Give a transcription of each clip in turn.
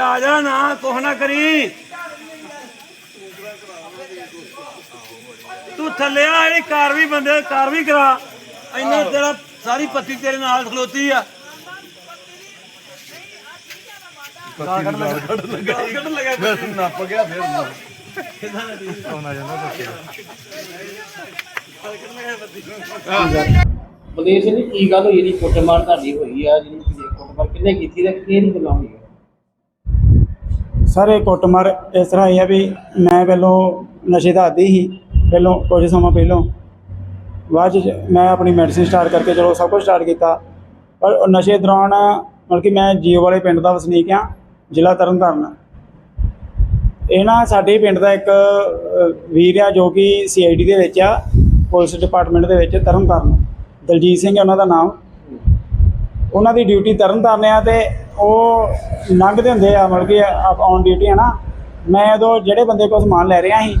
ਆ ਜਾ ਨਾ ਕੁਛ ਨਾ ਕਰੀ। ਤੂੰ ਥੱਲੇ ਆ ਜਿਹੜੀ ਕਾਰ ਵੀ ਬੰਦੇ ਕਾਰ ਵੀ ਕਰਾ। ਇੰਨਾ ਤੇਰਾ ਸਾਰੀ ਪੱਤੀ ਤੇਰੇ ਨਾਲ ਖਲੋਤੀ ਆ। ਗਾਲ ਕੱਢ ਲੱਗਾ ਕੱਢ ਲੱਗਾ ਨੱਪ ਗਿਆ ਫਿਰ। ਆਉਣਾ ਜਾਂਦਾ ਬਲਦੇਵ ਸਿੰਘ ਜੀ ਕੀ ਗੱਲ ਹੋਈ ਜਿਹੜੀ ਕੁੱਟਮਾਰ ਤੁਹਾਡੀ ਹੋਈ ਆ ਜਿਹੜੀ ਕੁੱਟਮਾਰ ਕਿੰਨੇ ਕੀਤੀ ਤੇ ਕਿਹੜੀ ਗੱਲਾਂ ਸਰ ਇਹ ਕੁੱਟਮਾਰ ਇਸ ਤਰ੍ਹਾਂ ਹੀ ਆ ਵੀ ਮੈਂ ਪਹਿਲੋਂ ਨਸ਼ੇ ਦਾ ਆਦੀ ਸੀ, ਪਹਿਲੋਂ ਕੁਝ ਸਮਾਂ ਪਹਿਲੋਂ। ਬਾਅਦ 'ਚ ਮੈਂ ਆਪਣੀ ਮੈਡੀਸਿਨ ਸਟਾਰਟ ਕਰਕੇ ਚਲੋ ਸਭ ਕੁਝ ਸਟਾਰਟ ਕੀਤਾ। ਪਰ ਨਸ਼ੇ ਦੌਰਾਨ ਮਤਲਬ ਕਿ ਮੈਂ ਜੀਓ ਵਾਲੇ ਪਿੰਡ ਦਾ ਵਸਨੀਕ ਆ, ਜ਼ਿਲ੍ਹਾ ਤਰਨਤਾਰਨ। ਇਹ ਨਾ ਸਾਡੇ ਪਿੰਡ ਦਾ ਇੱਕ ਵੀਰ ਆ ਜੋ ਕਿ ਸੀਆਈਡੀ ਦੇ ਵਿੱਚ ਆ, ਪੁਲਿਸ ਡਿਪਾਰਟਮੈਂਟ ਦੇ ਵਿੱਚ ਤਰਨਤਾਰਨ। ਦਲਜੀਤ ਸਿੰਘ ਉਹਨਾਂ ਦਾ ਨਾਮ। ਉਹਨਾਂ ਦੀ ਡਿਊਟੀ ਤਰਨਤਾਰਨ ਆ ਤੇ ਉਹ ਲੰਘਦੇ ਹੁੰਦੇ ਆ, ਮਤਲਬ ਕਿ ਔਨ ਡਿਊਟੀ ਹੈ ਨਾ ਮੈਂ ਉਦੋਂ ਜਿਹੜੇ ਬੰਦੇ ਕੋਲ ਸਮਾਨ ਲੈ ਰਿਹਾ ਸੀ,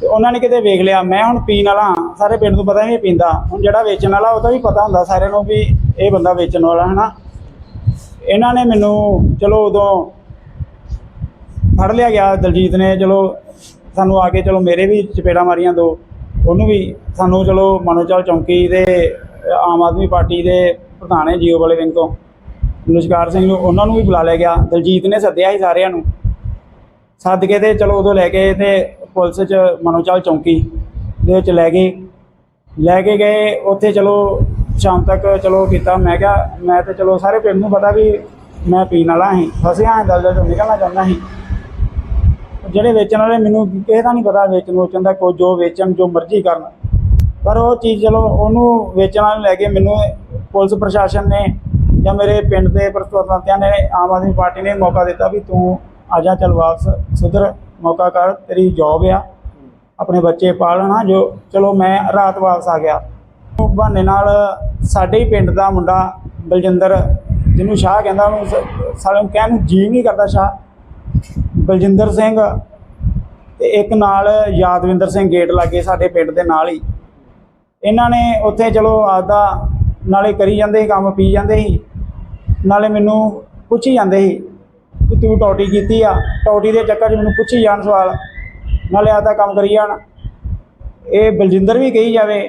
ਤੇ ਉਹਨਾਂ ਨੇ ਕਿਤੇ ਵੇਖ ਲਿਆ। ਮੈਂ ਹੁਣ ਪੀਣ ਵਾਲਾ ਸਾਰੇ ਪਿੰਡ ਨੂੰ ਪਤਾ ਹੀ ਇਹ ਪੀਂਦਾ। ਹੁਣ ਜਿਹੜਾ ਵੇਚਣ ਵਾਲਾ ਉਹਦਾ ਵੀ ਪਤਾ ਹੁੰਦਾ ਸਾਰਿਆਂ ਨੂੰ ਵੀ ਇਹ ਬੰਦਾ ਵੇਚਣ ਵਾਲਾ ਹੈ ਨਾ ਇਹਨਾਂ ਨੇ ਮੈਨੂੰ, ਚਲੋ ਉਦੋਂ ਫੜ ਲਿਆ ਗਿਆ ਦਲਜੀਤ ਨੇ, ਚਲੋ ਸਾਨੂੰ ਆ ਕੇ, ਚਲੋ ਮੇਰੇ ਵੀ ਚਪੇੜਾ ਮਾਰੀਆਂ ਦੋ। ਉਹਨੂੰ ਵੀ ਸਾਨੂੰ, ਚਲੋ ਮਨੋਚਲ ਚੌਂਕੀ ਦੇ, ਆਮ ਆਦਮੀ ਪਾਰਟੀ ਦੇ ਪ੍ਰਧਾਨ ਹੈ ਜੀਓ ਵਾਲੇ ਵਿੰਗ ਤੋਂ। ਨੁਸ਼ਕਾਰ ਸਿੰਘ ਨੂੰ, ਉਹਨਾਂ ਨੂੰ ਵੀ ਬੁਲਾ ਲਿਆ ਗਿਆ। ਦਲਜੀਤ ਨੇ ਸੱਦਿਆ ਸੀ ਸਾਰਿਆਂ ਨੂੰ। ਸੱਦ ਕੇ ਤੇ ਚਲੋ ਉਦੋਂ ਲੈ ਕੇ ਤੇ ਪੁਲਿਸ ਚ ਮਨੋਚਲ ਚੌਂਕੀ ਦੇ ਵਿੱਚ ਲੈ ਗਏ ਲੈ ਕੇ ਗਏ, ਉੱਥੇ ਚਲੋ ਸ਼ਾਮ ਤੱਕ ਚਲੋ ਕੀਤਾ। ਮੈਂ ਕਿਹਾ, ਮੈਂ ਤੇ ਚਲੋ ਸਾਰੇ ਪਿੰਡ ਨੂੰ ਪਤਾ ਵੀ ਮੈਂ ਪੀਣ ਵਾਲਾ ਸੀ। ਫਸਿਆ ਹਾਂ ਦਲਦਲ ਚੋਂ ਨਿਕਲਣਾ ਚਾਹੁੰਦਾ ਸੀ। ਜਿਹੜੇ ਵੇਚਣ ਵਾਲੇ ਮੈਨੂੰ ਕਿਸੇ ਦਾ ਨਹੀਂ ਪਤਾ, ਵੇਚਣ ਵੇਚਣ ਦਾ ਕੋਈ, ਜੋ ਵੇਚਣ, ਜੋ ਮਰਜ਼ੀ ਕਰਨ। ਪਰ ਉਹ ਚੀਜ਼ ਚਲੋ ਉਹਨੂੰ ਵੇਚਣ ਵਾਲੇ ਲੈ ਕੇ ਮੈਨੂੰ ਪੁਲਿਸ ਪ੍ਰਸ਼ਾਸਨ ਨੇ ਜਾਂ ਮੇਰੇ ਪਿੰਡ ਦੇ ਪ੍ਰਤੀਨਿਧਾਂ ਨੇ, ਆਮ ਆਦਮੀ ਪਾਰਟੀ ਨੇ ਮੌਕਾ ਦਿੱਤਾ ਵੀ ਤੂੰ ਆ ਜਾ ਚੱਲ ਵਾਪਸ ਸੁਧਰ, ਮੌਕਾ ਕਰ, ਤੇਰੀ ਜੌਬ ਆ, ਆਪਣੇ ਬੱਚੇ ਪਾਲਣਾ ਜੋ ਚਲੋ ਮੈਂ ਰਾਤ ਵਾਪਸ ਆ ਗਿਆ। ਬਹਾਨੇ ਨਾਲ ਸਾਡੇ ਹੀ ਪਿੰਡ ਦਾ ਮੁੰਡਾ ਬਲਜਿੰਦਰ, ਜਿਹਨੂੰ ਸ਼ਾਹ ਕਹਿੰਦਾ ਉਹਨੂੰ ਸ- ਸਾਲੇ ਨੂੰ ਕਹਿਣ ਨੂੰ ਜੀ ਨਹੀਂ ਕਰਦਾ ਸ਼ਾਹ, ਬਲਜਿੰਦਰ ਸਿੰਘ ਤੇ ਇੱਕ ਨਾਲ ਯਾਦਵਿੰਦਰ ਸਿੰਘ ਗੇਟ ਲਾਗੇ ਸਾਡੇ ਪਿੰਡ ਦੇ ਨਾਲ ਹੀ। ਇਹਨਾਂ ਨੇ ਉੱਥੇ ਚਲੋ ਆਪਦਾ ਨਾਲੇ ਕਰੀ ਜਾਂਦੇ ਸੀ, ਕੰਮ ਪੀ ਜਾਂਦੇ ਸੀ। ਨਾਲੇ ਮੈਨੂੰ ਪੁੱਛੀ ਜਾਂਦੇ ਸੀ ਕਿ ਤੂੰ ਟੌਟੀ ਕੀਤੀ ਆ। ਟੌਟੀ ਦੇ ਚੱਕਰ 'ਚ ਮੈਨੂੰ ਪੁੱਛੀ ਜਾਣ ਸਵਾਲ। ਨਾਲੇ ਆਪਦਾ ਕੰਮ ਕਰੀ ਜਾਣ। ਇਹ ਬਲਜਿੰਦਰ ਵੀ ਕਹੀ ਜਾਵੇ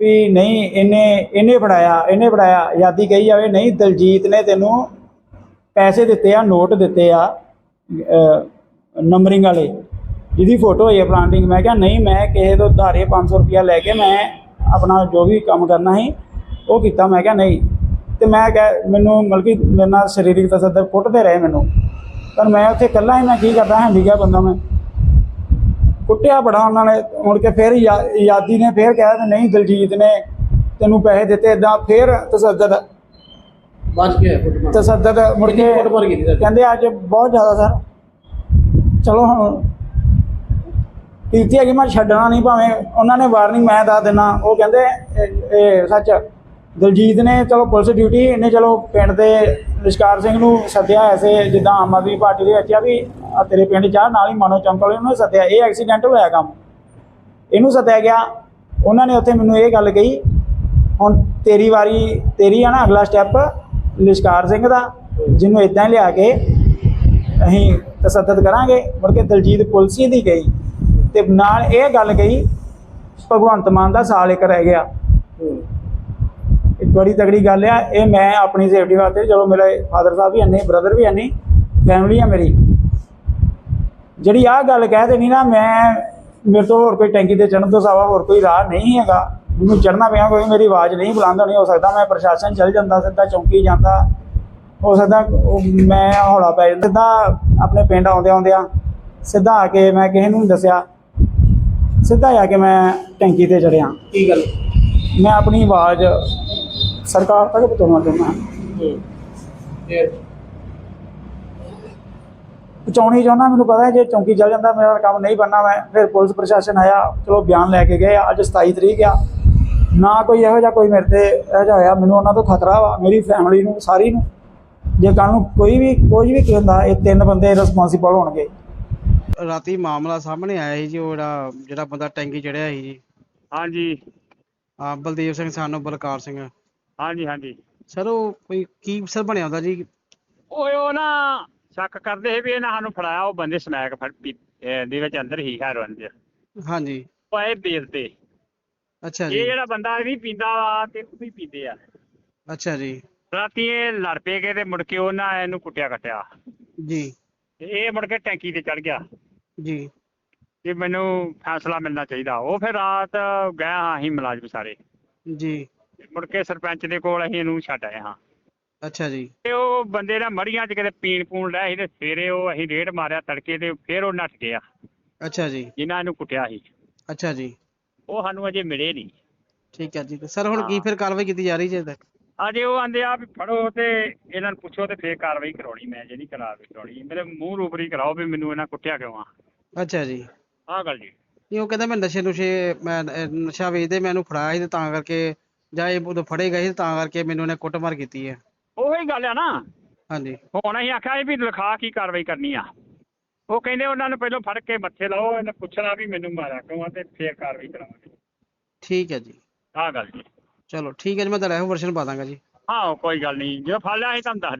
ਵੀ ਨਹੀਂ, ਇਹਨੇ ਇਹਨੇ ਫੜਾਇਆ ਇਹਨੇ ਫੜਾਇਆ। ਆਜ਼ਾਦੀ ਕਹੀ ਜਾਵੇ, ਨਹੀਂ, ਦਲਜੀਤ ਨੇ ਤੈਨੂੰ ਪੈਸੇ ਦਿੱਤੇ ਆ, ਨੋਟ ਦਿੱਤੇ ਆ ਨੰਬਰਿੰਗ ਵਾਲੇ। ਜਿਹਦੀ ਫੋਟੋ ਹੋਈ ਹੈ ਪਲਾਂਟਿੰਗ ਮੈਂ ਕਿਹਾ, ਨਹੀਂ, ਮੈਂ ਕਿਸੇ ਤੋਂ ਧਾਰੇ 500 ਰੁਪਇਆ ਲੈ ਕੇ ਮੈਂ ਆਪਣਾ ਜੋ ਵੀ ਕੰਮ ਕਰਨਾ ਸੀ ਉਹ ਕੀਤਾ ਮੈਂ ਕਿਹਾ ਨਹੀਂ। ਤੇ ਮੈਂ ਕਹਿ ਮੈਨੂੰ ਮਤਲਬ ਕਿ ਮੇਰੇ ਨਾਲ ਸਰੀਰਕ ਤਸੱਦਰ ਕੁੱਟਦੇ ਰਹੇ ਮੈਨੂੰ। ਪਰ ਮੈਂ ਉੱਥੇ ਇਕੱਲਾ ਹੀ ਮੈਂ ਕੀ ਕਰਦਾ ਹੈਂਡੀਕੈਪ ਬੰਦਾ ਮੈਂ। ਕੁੱਟਿਆ ਬੜਾ ਉਹਨਾਂ ਨੇ ਮੁੜ ਕੇ ਫਿਰ ਯਾਦੀ ਨੇ ਫਿਰ ਕਿਹਾ ਵੀ ਨਹੀਂ ਦਲਜੀਤ ਨੇ ਤੈਨੂੰ ਪੈਸੇ ਦਿੱਤੇ ਇਦਾਂ ਫਿਰ ਤਸੱਦਦ ਕੀ ਤਸੱਦਦ ਮੁੜ ਕੇ? ਕਹਿੰਦੇ ਅੱਜ ਬਹੁਤ ਜ਼ਿਆਦਾ ਸਰ। ਚਲੋ ਹੁਣ ਕੀਤੀ ਹੈਗੀ ਮੈਂ ਛੱਡਣਾ ਨਹੀਂ ਭਾਵੇਂ। ਉਹਨਾਂ ਨੇ ਵਾਰਨਿੰਗ ਮੈਂ ਦੱਸ ਦੇਣਾ ਉਹ ਕਹਿੰਦੇ ਇਹ ਸੱਚ ਦਲਜੀਤ ਨੇ ਚਲੋ ਪੁਲਿਸ ਡਿਊਟੀ ਇਹਨੇ ਚਲੋ ਪਿੰਡ ਦੇ ਲਿਸ਼ਕਾਰ ਸਿੰਘ ਨੂੰ ਸੱਦਿਆ ਐਸੇ ਜਿੱਦਾਂ ਆਮ ਆਦਮੀ ਪਾਰਟੀ ਦੇ ਵਿੱਚ ਆ ਵੀ ਆ ਤੇਰੇ ਪਿੰਡ ਜਾ ਨਾਲ ਹੀ ਮਾਨੋ ਵਾਲੇ ਉਹਨੂੰ ਸੱਦਿਆ। ਇਹ ਐਕਸੀਡੈਂਟ ਹੋਇਆ ਕੰਮ। ਇਹਨੂੰ ਸੱਦਿਆ ਗਿਆ। ਉਹਨਾਂ ਨੇ ਉੱਥੇ ਮੈਨੂੰ ਇਹ ਗੱਲ ਕਹੀ, ਹੁਣ ਤੇਰੀ ਵਾਰੀ, ਤੇਰੀ ਆ ਨਾ ਅਗਲਾ ਸਟੈਪ ਲਿਸ਼ਕਾਰ ਸਿੰਘ ਦਾ, ਜਿਹਨੂੰ ਇਦਾਂ ਹੀ ਲਿਆ ਕੇ ਅਸੀਂ ਤਸੱਦਦ ਕਰਾਂਗੇ। ਮੁੜ ਕੇ ਦਲਜੀਤ ਪੁਲਸੀ ਦੀ ਗਈ। ਤੇ ਨਾਲ ਇਹ ਗੱਲ ਕਹੀ, ਭਗਵੰਤ ਮਾਨ ਦਾ ਸਾਲ ਇੱਕ ਰਹਿ ਗਿਆ। ਇਹ ਬੜੀ ਤਗੜੀ ਗੱਲ ਆ ਇਹ ਮੈਂ ਆਪਣੀ ਸੇਫਟੀ ਵਾਸਤੇ ਚਲੋ ਮੇਰੇ ਫਾਦਰ ਸਾਹਿਬ ਵੀ ਅੰਨੇ ਬ੍ਰਦਰ ਵੀ ਅੰਨੇ ਫੈਮਿਲੀ ਆ ਮੇਰੀ। ਜਿਹੜੀ ਆਹ ਗੱਲ ਕਹਿ ਦੇਣੀ ਨਾ ਮੈਂ ਮੇਰੇ ਤੋਂ ਹੋਰ ਕੋਈ ਟੈਂਕੀ ਤੇ ਚੜਨ ਤੋਂ ਸਵਾ ਹੋਰ ਕੋਈ ਰਾਹ ਨਹੀਂ ਹੈਗਾ। ਮੈਨੂੰ ਚੜਨਾ ਪਿਆ ਕੋਈ ਮੇਰੀ ਆਵਾਜ਼ ਨਹੀਂ ਬੁਲੰਦ ਹੋਣੀ ਹੋ ਸਕਦਾ ਮੈਂ ਪ੍ਰਸ਼ਾਸਨ ਚਲ ਜਾਂਦਾ ਸਿੱਧਾ ਚੌਂਕੀ ਜਾਂਦਾ ਹੋ ਸਕਦਾ ਮੈਂ ਹੌਲਾ ਪੈ ਜਾਂਦਾ ਸਿੱਧਾ ਆਪਣੇ ਪਿੰਡ ਆਉਂਦੇ ਆਉਂਦਿਆਂ ਸਿੱਧਾ ਆ ਕੇ ਮੈਂ ਕਿਸੇ ਨੂੰ ਨਹੀਂ ਦੱਸਿਆ। ਸਿੱਧਾ ਆ ਕੇ ਮੈਂ ਟੈਂਕੀ ਤੇ ਚੜਿਆ ਕੀ ਗੱਲ? ਮੈਂ ਆਪਣੀ ਆਵਾਜ਼ ਸਰਕਾਰ ਤੱਕ ਪਹੁੰਚਾਉਣਾ ਚਾਹੁੰਦਾ। ਹਾਂ ਪਹੁੰਚਾਉਣੀ ਚਾਹੁੰਦਾ ਮੈਨੂੰ ਪਤਾ ਹੈ ਜੇ ਚੌਂਕੀ ਚੱਲ ਜਾਂਦਾ ਮੇਰਾ ਕੰਮ ਨਹੀਂ ਬਣਨਾ ਮੈਂ ਫਿਰ ਪੁਲਿਸ ਪ੍ਰਸ਼ਾਸਨ ਆਇਆ ਚਲੋ ਬਿਆਨ ਲੈ ਕੇ ਗਏ ਅੱਜ 27 ਤਰੀਕ ਆ। ਨਾ ਕੋਈ ਇਹੋ ਜਿਹਾ ਕੋਈ ਮੇਰੇ ਤੇ ਇਹੋ ਜਿਹਾ ਹੋਇਆ ਮੈਨੂੰ ਉਹਨਾਂ ਤੋਂ ਖਤਰਾ ਵਾ ਮੇਰੀ ਫੈਮਿਲੀ ਨੂੰ ਸਾਰੀ ਨੂੰ। ਜੇ ਕੱਲ ਨੂੰ ਕੋਈ ਵੀ ਕੋਈ ਵੀ ਕੀ ਹੁੰਦਾ ਇਹ ਤਿੰਨ ਬੰਦੇ ਰਿਸਪੌਂਸੀਬਲ ਹੋਣਗੇ। ਰਾਤੀ ਮਾਮਲਾ ਸਾਹਮਣੇ ਆਇਆ ਸੀ ਜੀ ਉਹ ਜਿਹੜਾ ਜਿਹੜਾ ਬੰਦਾ ਟੈਂਕੀ ਚੜਿਆ ਸੀ ਜੀ। ਹਾਂਜੀ। ਆ ਬਲਦੇਵ ਸਿੰਘ ਸਾਨੂੰ ਬਲਕਾਰ ਸਿੰਘ। ਹਾਂਜੀ ਹਾਂਜੀ। ਸਰ ਉਹ ਕੋਈ ਕੀ ਸਰ ਬਣਿਆ ਉਹਦਾ ਜੀ? ਓਏ ਉਹ ਨਾ ਸ਼ੱਕ ਕਰਦੇ ਸੀ ਵੀ ਇਹਨਾਂ ਸਾਨੂੰ ਫੜਾਇਆ ਉਹ ਬੰਦੇ ਸਮੈਕ ਫੜ ਪੀ ਅਹ ਦੇ ਵਿੱਚ ਅੰਦਰ ਹੀ ਹੈਰੋਇਨ ਦੇ ਹਾਂਜੀ। ਇਹ ਬੇਲ ਤੇ। ਅੱਛਾ ਇਹ ਜੀ ਜਿਹੜਾ ਬੰਦਾ ਵੀ ਪੀਂਦਾ ਵਾ ਤੇ ਉਹ ਵੀ ਪੀਂਦੇ ਆ। ਅੱਛਾ ਜੀ। ਰਾਤੀ ਇਹ ਲੜ ਪਏ ਗਏ ਤੇ ਮੁੜ ਕੇ ਉਹਨਾਂ ਇਹਨੂੰ ਕੁੱਟਿਆ ਕੱਟਿਆ। ਜੀ। ਤੇ ਇਹ ਮੁੜ ਕੇ ਟੈਂਕੀ ਤੇ ਚੜ ਗਿਆ। ਜੀ। ਕਿ ਮੈਨੂੰ ਫੈਸਲਾ ਮਿਲਣਾ ਚਾਹੀਦਾ। ਉਹ ਫਿਰ ਰਾਤ ਗਏ ਹਾਂ ਅਸੀਂ ਮੁਲਾਜ਼ਮ ਸਾਰੇ। ਜੀ। ਮੁੜ ਕੇ ਸਰਪੰਚ ਦੇ ਕੋਲ ਅਸੀਂ ਇਹਨੂੰ ਛੱਡ ਆਏ ਹਾਂ। ਅੱਛਾ ਜੀ। ਤੇ ਉਹ ਬੰਦੇ ਨਾ ਮੜੀਆਂ 'ਚ ਕਿਤੇ ਪੀਣ ਪੂਣ ਲਿਆ ਸੀ ਤੇ ਸਵੇਰੇ ਉਹ ਅਸੀਂ ਰੇਡ ਮਾਰਿਆ ਤੜਕੇ ਤੇ ਫਿਰ ਉਹ ਨੱਠ ਗਿਆ। ਅੱਛਾ ਜੀ। ਜਿਨ੍ਹਾਂ ਇਹਨੂੰ ਕੁੱਟਿਆ ਸੀ। ਅੱਛਾ ਜੀ। ਉਹ ਸਾਨੂੰ ਅਜੇ ਮਿਲੇ ਨਹੀਂ। ਠੀਕ ਹੈ ਜੀ। ਤੇ ਸਰ ਹੁਣ ਕੀ ਫਿਰ ਕਾਰਵਾਈ ਕੀਤੀ ਜਾ ਰਹੀ ਜੇ ਤੱਕ ਅਜੇ ਉਹ ਆਂਦੇ ਆ ਵੀ ਫੜੋ ਤੇ ਇਹਨਾਂ ਨੂੰ ਪੁੱਛੋ ਤੇ ਫੇਰ ਕਾਰਵਾਈ ਕਰਾਉਣੀ ਮੈਂ ਜਿਹੜੀ ਕਰਾ ਕੇ ਕਰਾਉਣੀ। ਮੇਰੇ ਮੂੰਹ ਰੂਪਰੀ ਕਰਾਓ ਵੀ ਮੈਨੂੰ ਇਹਨਾਂ ਕੁੱਟਿਆ ਕਿਉਂ ਆ। ਅੱਛਾ ਜੀ। ਆਹ ਗੱਲ ਜੀ। ਨਹੀਂ ਉਹ ਕਹਿੰਦਾ ਮੈਂ ਨਸ਼ੇ ਨੁਸ਼ੇ ਮੈਂ ਅਹ, ਨਸ਼ਾ ਵੇਚਦੇ ਮੈਨੂੰ ਫੜਾਇਆ ਸੀ ਤੇ ਤਾਂ ਕਰਕੇ ਜਾਂ ਇਹ ਉਦੋਂ ਫੜੇ ਗਏ ਸੀ ਤਾਂ ਕਰਕੇ ਮੈਨੂੰ ਇਹਨੇ ਕੁੱਟਮਾਰ ਕੀਤੀ ਹੈ। ਉਹੀ ਗੱਲ ਆ ਨਾ। ਹਾਂਜੀ। ਹੁਣ ਅਸੀਂ ਆਖਿਆ ਸੀ ਵੀ ਲਿਖਾ ਕੀ ਕਾਰਵਾਈ ਕਰਨੀ ਆ। ਉਹ ਕਹਿੰਦੇ ਉਹਨਾਂ ਨੂੰ ਪਹਿਲਾਂ ਫੜ ਕੇ ਮੱਥੇ ਲਾਓ ਇਹਨੇ ਪੁੱਛਣਾ ਵੀ ਮੈਨੂੰ ਮਾਰਿਆ ਕਿਉਂ ਆ ਤੇ ਫੇਰ ਕਾਰਵਾਈ ਕਰਾਵਾਂਗੇ ਠੀਕ ਹੈ ਜੀ। ਆਹ ਗੱਲ ਜੀ। ਚਲੋ ਠੀਕ ਹੈ ਜੀ ਮੈਂ ਤੁਹਾਡਾ ਇਹੋ ਵਰਸ਼ਨ ਪਾ ਦਾਂਗਾ ਜੀ। ਹਾਂ ਕੋਈ ਗੱਲ ਨਹੀਂ। ਜਦੋਂ ਫੜ ਲਿਆ ਅਸੀਂ ਤੁਹਾਨੂੰ ਦੱਸ